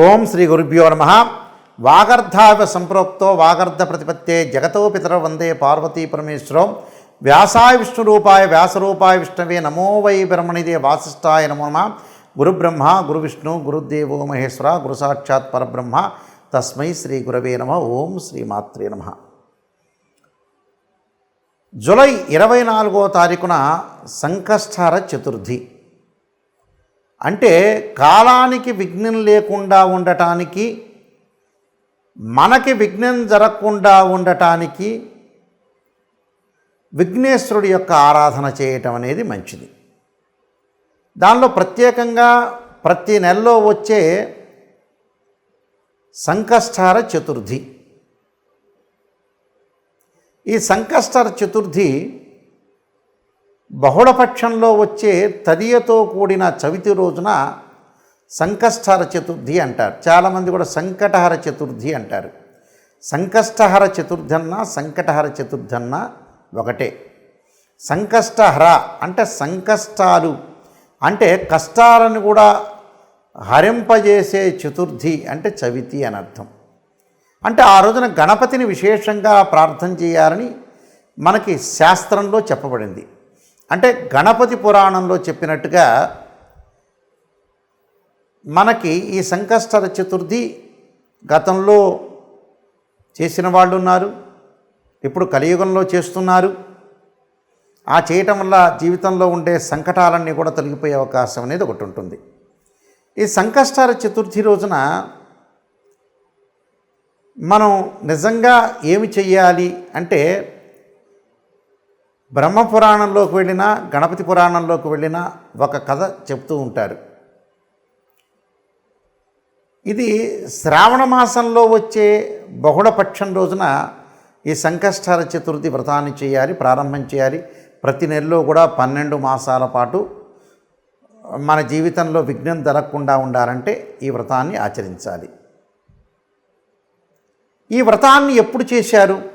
ఓం శ్రీ గురుభ్యో నమ. వాగర్ధావ సంప్రోక్తో వాగర్ధ ప్రతిపత్తే జగతో పితర వందే పార్వతీ పరమేశ్వరం. వ్యాసాయ విష్ణురూపాయ వ్యాసరూపాయ విష్ణవే నమో వై బ్రహ్మణిదే వాసిష్ఠాయ నమో నమ. గురుబ్రహ్మ గురు విష్ణు గురుదేవో మహేశ్వర గురు సాక్షాత్ పరబ్రహ్మ. తస్మై శ్రీ గురవే నమ. ఓం శ్రీమాత్రే నమ. జులై ఇరవై నాలుగో తారీఖున సంకష్టార చతుర్థి. అంటే కాలానికి విఘ్నం లేకుండా ఉండటానికి మనకి విఘ్నం జరగకుండా ఉండటానికి విఘ్నేశ్వరుడి యొక్క ఆరాధన చేయటం అనేది మంచిది. దానిలో ప్రత్యేకంగా ప్రతి నెలలో వచ్చే సంకష్టార చతుర్థి. ఈ సంకష్టార చతుర్థి బహుళపక్షంలో వచ్చే తదియతో కూడిన చవితి రోజున సంకష్టహర చతుర్థి అంటారు. చాలామంది కూడా సంకటహర చతుర్థి అంటారు. సంకష్టహర చతుర్థి అన్న సంకటహర చతుర్థి అన్న ఒకటే. సంకష్టహర అంటే సంకష్టాలు. అంటే కష్టాలను కూడా హరింపజేసే చతుర్థి అంటే చవితి అని అర్థం. అంటే ఆ రోజున గణపతిని విశేషంగా ప్రార్థన చేయాలని మనకి శాస్త్రంలో చెప్పబడింది. అంటే గణపతి పురాణంలో చెప్పినట్టుగా మనకి ఈ సంకష్టర చతుర్థి గతంలో చేసిన వాళ్ళు ఉన్నారు ఇప్పుడు కలియుగంలో చేస్తున్నారు. ఆ చేయటం వల్ల జీవితంలో ఉండే సంకటాలన్నీ కూడా తొలగిపోయే అవకాశం అనేది ఒకటి ఉంటుంది. ఈ సంకష్టార చతుర్థి రోజున మనం నిజంగా ఏమి చెయ్యాలి అంటే బ్రహ్మపురాణంలోకి వెళ్ళినా గణపతి పురాణంలోకి వెళ్ళినా ఒక కథ చెప్తూ ఉంటారు. ఇది శ్రావణ మాసంలో వచ్చే బహుళపక్షం రోజున ఈ సంకష్టార చతుర్థి వ్రతాన్ని చేయాలి ప్రారంభం చేయాలి. ప్రతి నెలలో కూడా పన్నెండు మాసాల పాటు మన జీవితంలో విఘ్నం జరగకుండా ఉండాలంటే ఈ వ్రతాన్ని ఆచరించాలి. ఈ వ్రతాన్ని ఎప్పుడు చేశారు?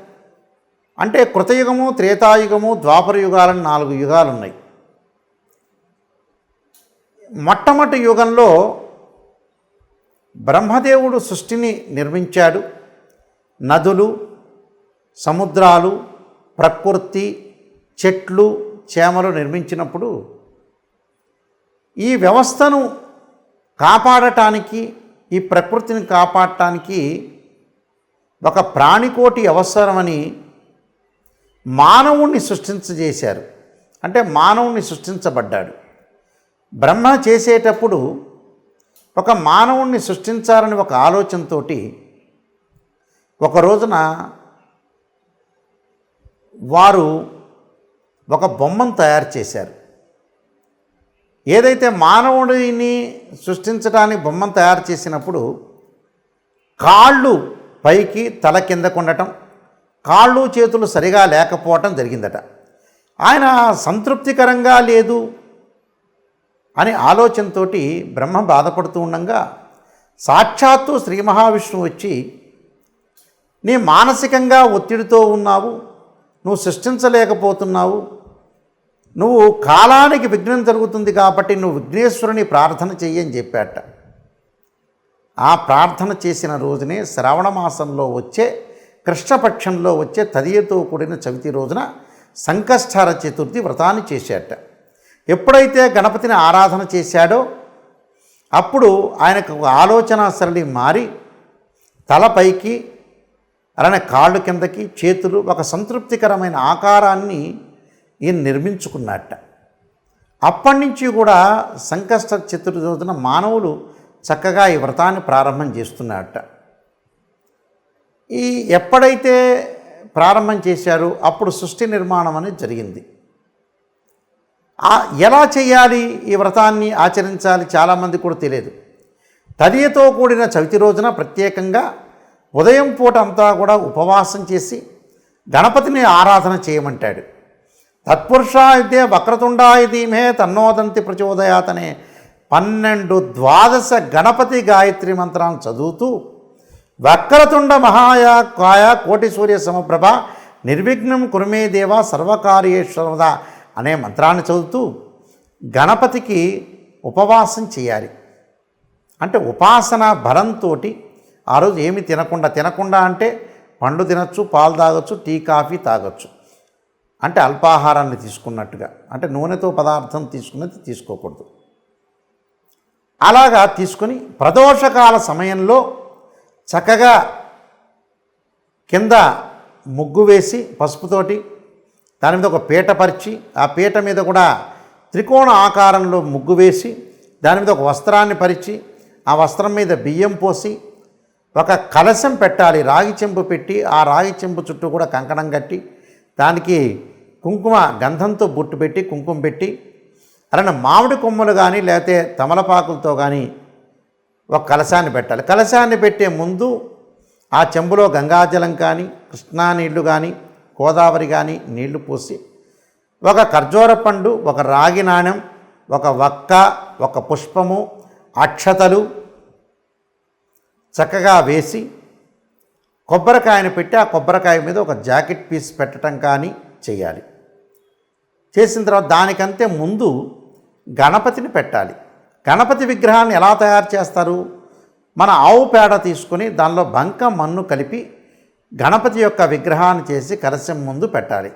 అంటే కృతయుగము త్రేతాయుగము ద్వాపర యుగాలని నాలుగు యుగాలు ఉన్నాయి మొట్టమొదటి యుగంలో బ్రహ్మదేవుడు సృష్టిని నిర్మించాడు. నదులు సముద్రాలు ప్రకృతి చెట్లు చేమలు నిర్మించినప్పుడు ఈ వ్యవస్థను కాపాడటానికి ఈ ప్రకృతిని కాపాడటానికి ఒక ప్రాణికోటి అవసరమని మానవుణ్ణి సృష్టించజేశారు. అంటే మానవుణ్ణి సృష్టించబడ్డాడు. బ్రహ్మ చేసేటప్పుడు ఒక మానవుణ్ణి సృష్టించాలని ఒక ఆలోచనతో ఒక రోజున వారు ఒక బొమ్మను తయారు చేశారు. ఏదైతే మానవుడిని సృష్టించడానికి బొమ్మను తయారు చేసినప్పుడు కాళ్ళు పైకి తల కిందకు ఉండటం కాళ్ళు చేతులు సరిగా లేకపోవటం జరిగిందట. ఆయన సంతృప్తికరంగా లేదు అని ఆలోచనతో బ్రహ్మ బాధపడుతూ ఉండగా సాక్షాత్తు శ్రీ మహావిష్ణువు వచ్చి నీ మానసికంగా ఒత్తిడితో ఉన్నావు నువ్వు సృష్టించలేకపోతున్నావు నువ్వు కాలానికి విఘ్నం జరుగుతుంది కాబట్టి నువ్వు విఘ్నేశ్వరుని ప్రార్థన చెయ్యని చెప్పాట. ఆ ప్రార్థన చేసిన రోజునే శ్రావణ మాసంలో వచ్చే కృష్ణపక్షంలో వచ్చే తదియతో కూడిన చవితి రోజున సంకష్టార చతుర్థి వ్రతాన్ని చేశాట ఎప్పుడైతే గణపతిని ఆరాధన చేశాడో అప్పుడు ఆయనకు ఒక ఆలోచన సరళి మారి తలపైకి అలానే కాళ్ళు కిందకి చేతులు ఒక సంతృప్తికరమైన ఆకారాన్ని ఈయన నిర్మించుకున్నట్ట. అప్పటి నుంచి కూడా సంకష్ట చతుర్థి రోజున మానవులు చక్కగా ఈ వ్రతాన్ని ప్రారంభం చేస్తున్నట్ట ఈ ఎప్పుడైతే ప్రారంభం చేశారో అప్పుడు సృష్టి నిర్మాణం అనేది జరిగింది. ఎలా చేయాలి ఈ వ్రతాన్ని ఆచరించాలి చాలామంది కూడా తెలియదు. తదియతో కూడిన చవితి రోజున ప్రత్యేకంగా ఉదయం పూట అంతా కూడా ఉపవాసం చేసి గణపతిని ఆరాధన చేయమంటాడు. తత్పురుషాయుధే వక్రతుండాయ ధీమే తన్నోదంతి ప్రచోదయాతనే పన్నెండు ద్వాదశ గణపతి గాయత్రి మంత్రాన్ని చదువుతూ వక్రతుండ మహాయ కాయ కోటి సూర్య సమప్రభ నిర్విఘ్నం కురుమే దేవ సర్వకార్యేశ్వరద అనే మంత్రాన్ని చదువుతూ గణపతికి ఉపవాసం చేయాలి. అంటే ఉపాసన బలంతో ఆ రోజు ఏమి తినకుండా తినకుండా అంటే పండు తినచ్చు పాలు తాగొచ్చు టీ కాఫీ తాగొచ్చు. అంటే అల్పాహారాన్ని తీసుకున్నట్టుగా. అంటే నూనెతో పదార్థం తీసుకున్నది తీసుకోకూడదు. అలాగా తీసుకొని ప్రదోషకాల సమయంలో చక్కగా కింద ముగ్గు వేసి పసుపుతోటి దాని మీద ఒక పీట పరిచి ఆ పీట మీద కూడా త్రికోణ ఆకారంలో ముగ్గు వేసి దాని మీద ఒక వస్త్రాన్ని పరిచి ఆ వస్త్రం మీద బియ్యం పోసి ఒక కలశం పెట్టాలి రాగి చెంబు పెట్టి ఆ రాగి చెంబు చుట్టూ కూడా కంకణం కట్టి దానికి కుంకుమ గంధంతో బొట్టు పెట్టి కుంకుమ పెట్టి అలానే మామిడి కొమ్మలు కానీ లేకపోతే తమలపాకులతో కానీ ఒక కలశాన్ని పెట్టాలి. కలశాన్ని పెట్టే ముందు ఆ చెంబులో గంగాజలం కానీ కృష్ణా నీళ్ళు కానీ గోదావరి కానీ నీళ్ళు పోసి ఒక ఖర్జూర పండు ఒక రాగి నాణెం ఒక వక్క ఒక పుష్పము అక్షతలు చక్కగా వేసి కొబ్బరికాయను పెట్టి ఆ కొబ్బరికాయ మీద ఒక జాకెట్ పీస్ పెట్టడం కానీ చేయాలి. చేసిన తర్వాత దానికంతే ముందు గణపతిని పెట్టాలి. గణపతి విగ్రహాన్ని ఎలా తయారు చేస్తారు? మన ఆవు పేడ తీసుకొని దానిలో బంక మన్ను కలిపి గణపతి యొక్క విగ్రహాన్ని చేసి కలశం ముందు పెట్టాలి.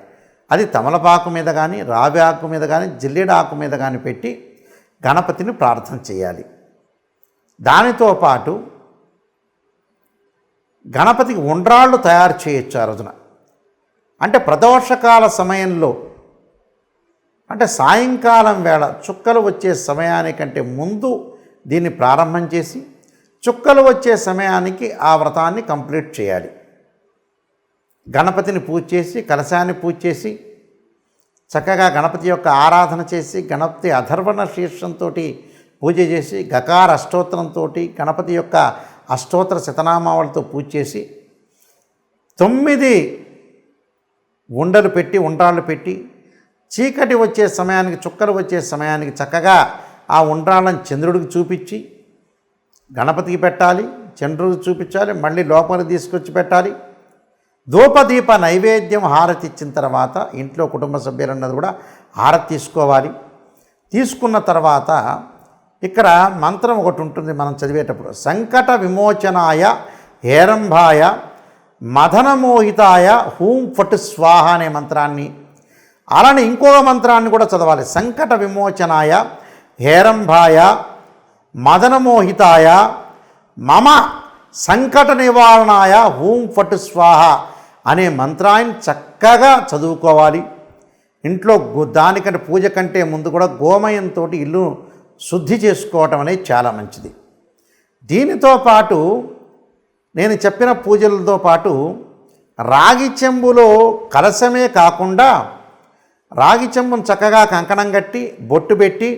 అది తమలపాకు మీద కానీ రావి ఆకు మీద కానీ జిల్లేడు ఆకు మీద కానీ పెట్టి గణపతిని ప్రార్థన చేయాలి. దానితో పాటు గణపతికి ఉండ్రాళ్ళు తయారు చేయొచ్చు ఆ రోజున. అంటే ప్రదోషకాల సమయంలో అంటే సాయంకాలం వేళ చుక్కలు వచ్చే సమయానికంటే ముందు దీన్ని ప్రారంభం చేసి చుక్కలు వచ్చే సమయానికి ఆ వ్రతాన్ని కంప్లీట్ చేయాలి. గణపతిని పూజ చేసి కలశాన్ని పూజ చేసి చక్కగా గణపతి యొక్క ఆరాధన చేసి గణపతి అధర్వణ శీర్షంతో పూజ చేసి గకార అష్టోత్తరంతో గణపతి యొక్క అష్టోత్తర శతనామావళితో పూజ చేసి తొమ్మిది ఉండలు పెట్టి ఉండ్రాళ్ళు పెట్టి చీకటి వచ్చే సమయానికి చుక్కలు వచ్చే సమయానికి చక్కగా ఆ ఉండ్రాళ్ళని చంద్రుడికి చూపించి గణపతికి పెట్టాలి చంద్రుడికి చూపించాలి మళ్ళీ లోపలికి తీసుకొచ్చి పెట్టాలి. ధూపదీప నైవేద్యం హారతి ఇచ్చిన తర్వాత ఇంట్లో కుటుంబ సభ్యులన్నది కూడా హారతి తీసుకోవాలి. తీసుకున్న తర్వాత ఇక్కడ మంత్రం ఒకటి ఉంటుంది మనం చదివేటప్పుడు. సంకట విమోచనాయ హేరంభాయ మదనమోహితాయ హూం ఫట్ స్వాహ అనే మంత్రాన్ని అలానే ఇంకొక మంత్రాన్ని కూడా చదవాలి. సంకట విమోచనాయ హేరంభాయ మదనమోహితాయ మమ సంకట నివారణాయ హూం ఫట్ స్వాహ అనే మంత్రాన్ని చక్కగా చదువుకోవాలి. ఇంట్లో దానికంటే పూజ కంటే ముందు కూడా గోమయంతో ఇల్లు శుద్ధి చేసుకోవటం అనేది చాలా మంచిది. దీనితో పాటు నేను చెప్పిన పూజలతో పాటు రాగి చెంబులో కలసమే కాకుండా రాగి చెంబును చక్కగా కంకణం కట్టి బొట్టు పెట్టి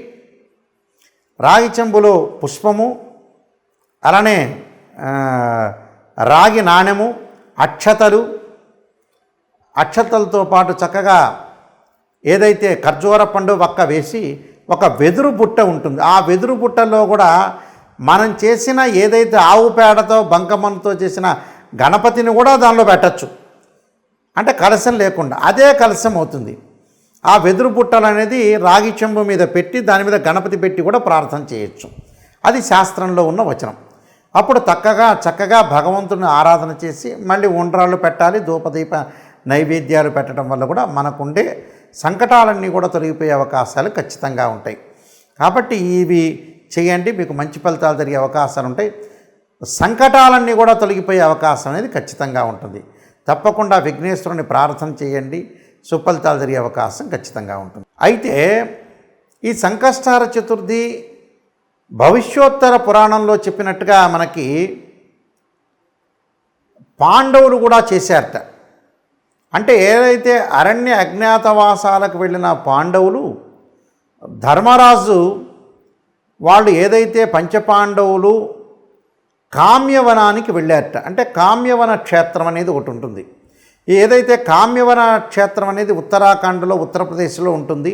రాగి చెంబులో పుష్పము అలానే రాగి నాణెము అక్షతలు అక్షతలతో పాటు చక్కగా ఏదైతే ఖర్జూర పండు వక్క వేసి ఒక వెదురు బుట్ట ఉంటుంది. ఆ వెదురు బుట్టలో కూడా మనం చేసిన ఏదైతే ఆవు పేడతో బంకమన్నుతో చేసిన గణపతిని కూడా దానిలో పెట్టచ్చు. అంటే కలశం లేకుండా. అదే కలశం అవుతుంది. ఆ వెదురు బుట్టలు అనేది రాగి చెంబు మీద పెట్టి దాని మీద గణపతి పెట్టి కూడా ప్రార్థన చేయొచ్చు. అది శాస్త్రంలో ఉన్న వచనం. అప్పుడు చక్కగా చక్కగా భగవంతుని ఆరాధన చేసి మళ్ళీ ఉండ్రాళ్ళు పెట్టాలి ధూపదీప నైవేద్యాలు పెట్టడం వల్ల కూడా మనకుండే సంకటాలన్నీ కూడా తొలగిపోయే అవకాశాలు ఖచ్చితంగా ఉంటాయి. కాబట్టి ఇవి చేయండి మీకు మంచి ఫలితాలు జరిగే అవకాశాలు ఉంటాయి. సంకటాలన్నీ కూడా తొలగిపోయే అవకాశం అనేది ఖచ్చితంగా ఉంటుంది. తప్పకుండా విఘ్నేశ్వరుని ప్రార్థన చేయండి. సుఫలితాలు జరిగే అవకాశం ఖచ్చితంగా ఉంటుంది. అయితే ఈ సంకష్టార చతుర్థి భవిష్యోత్తర పురాణంలో చెప్పినట్టుగా మనకి పాండవులు కూడా చేశారట. అంటే ఏదైతే అరణ్య అజ్ఞాతవాసాలకు వెళ్ళిన పాండవులు ధర్మరాజు వాళ్ళు ఏదైతే పంచపాండవులు కామ్యవనానికి వెళ్ళారట. అంటే కామ్యవన క్షేత్రం అనేది ఒకటి ఉంటుంది. ఏదైతే కామ్యవన క్షేత్రం అనేది ఉత్తరాఖండ్లో ఉత్తరప్రదేశ్లో ఉంటుంది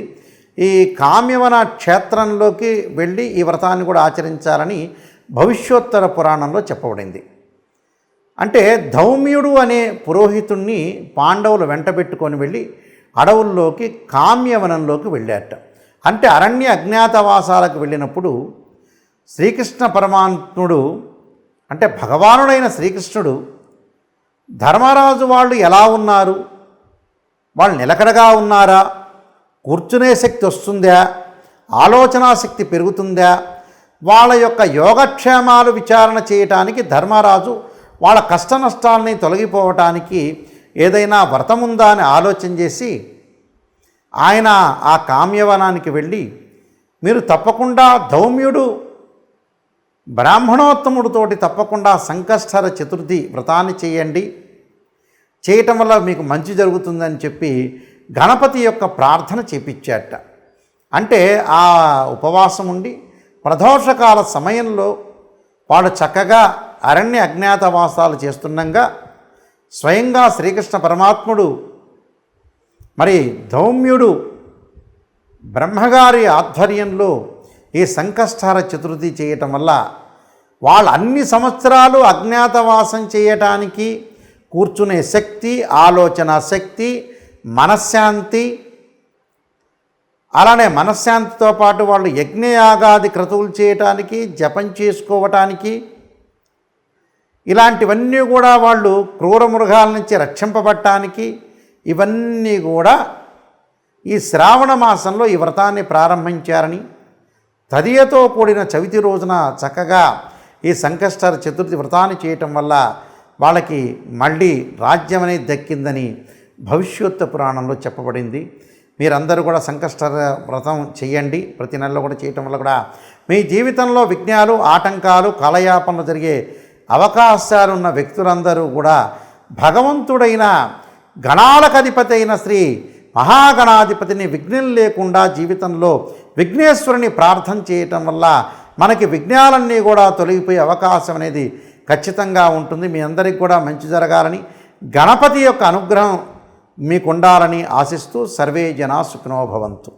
ఈ కామ్యవన క్షేత్రంలోకి వెళ్ళి ఈ వ్రతాన్ని కూడా ఆచరించాలని భవిష్యోత్తర పురాణంలో చెప్పబడింది. అంటే ధౌమ్యుడు అనే పురోహితుణ్ణి పాండవులు వెంటబెట్టుకొని వెళ్ళి అడవుల్లోకి కామ్యవనంలోకి వెళ్ళాట అంటే అరణ్య అజ్ఞాతవాసాలకు వెళ్ళినప్పుడు శ్రీకృష్ణ పరమాత్ముడు అంటే భగవానుడైన శ్రీకృష్ణుడు ధర్మరాజు వాళ్ళు ఎలా ఉన్నారు? వాళ్ళు నిలకడగా ఉన్నారా? కూర్చునే శక్తి వస్తుందా? ఆలోచనా శక్తి పెరుగుతుందా? వాళ్ళ యొక్క యోగక్షేమాలు విచారణ చేయటానికి ధర్మరాజు వాళ్ళ కష్ట నష్టాలని తొలగిపోవటానికి ఏదైనా వ్రతం ఉందా అని ఆలోచన చేసి ఆయన ఆ కామ్యవనానికి వెళ్ళి మీరు తప్పకుండా ధౌమ్యుడు బ్రాహ్మణోత్తముడితోటి తప్పకుండా సంకష్టర చతుర్థి వ్రతాన్ని చేయండి. చేయటం వల్ల మీకు మంచి జరుగుతుందని చెప్పి గణపతి యొక్క ప్రార్థన చేపించాట అంటే ఆ ఉపవాసం ఉండి ప్రదోషకాల సమయంలో వాడు చక్కగా అరణ్య అజ్ఞాతవాసాలు చేస్తుండగా స్వయంగా శ్రీకృష్ణ పరమాత్ముడు మరి ధౌమ్యుడు బ్రహ్మగారి ఆధ్వర్యంలో ఈ సంకష్టార చతుర్థి చేయటం వల్ల వాళ్ళు అన్ని సంవత్సరాలు అజ్ఞాతవాసం చేయటానికి కూర్చునే శక్తి ఆలోచన శక్తి మనశ్శాంతి అలానే మనశ్శాంతితో పాటు వాళ్ళు యజ్ఞయాగాది క్రతువులు చేయటానికి జపం చేసుకోవటానికి ఇలాంటివన్నీ కూడా వాళ్ళు క్రూర మృగాల నుంచి రక్షింపబడటానికి ఇవన్నీ కూడా ఈ శ్రావణ మాసంలో ఈ వ్రతాన్ని ప్రారంభించారని తదియతో కూడిన చవితి రోజున చక్కగా ఈ సంకష్టర చతుర్థి వ్రతాన్ని చేయటం వల్ల వాళ్ళకి మళ్ళీ రాజ్యం అనేది దక్కిందని భవిష్యోత్తు పురాణంలో చెప్పబడింది. మీరందరూ కూడా సంకష్టర వ్రతం చేయండి. ప్రతి నెలలో కూడా చేయటం వల్ల కూడా మీ జీవితంలో విఘ్నాలు ఆటంకాలు కలయాపనలు జరిగే అవకాశాలు ఉన్న వ్యక్తులందరూ కూడా భగవంతుడైన గణాలకధిపతి అయిన శ్రీ మహాగణాధిపతిని విఘ్నం లేకుండా జీవితంలో విఘ్నేశ్వరుని ప్రార్థన చేయటం వల్ల మనకి విఘ్నాలన్నీ కూడా తొలగిపోయే అవకాశం అనేది ఖచ్చితంగా ఉంటుంది. మీ అందరికి కూడా మంచి జరగాలని గణపతి యొక్క అనుగ్రహం మీకు ఉండాలని ఆశిస్తూ సర్వే జనా సుఖినోభవంతు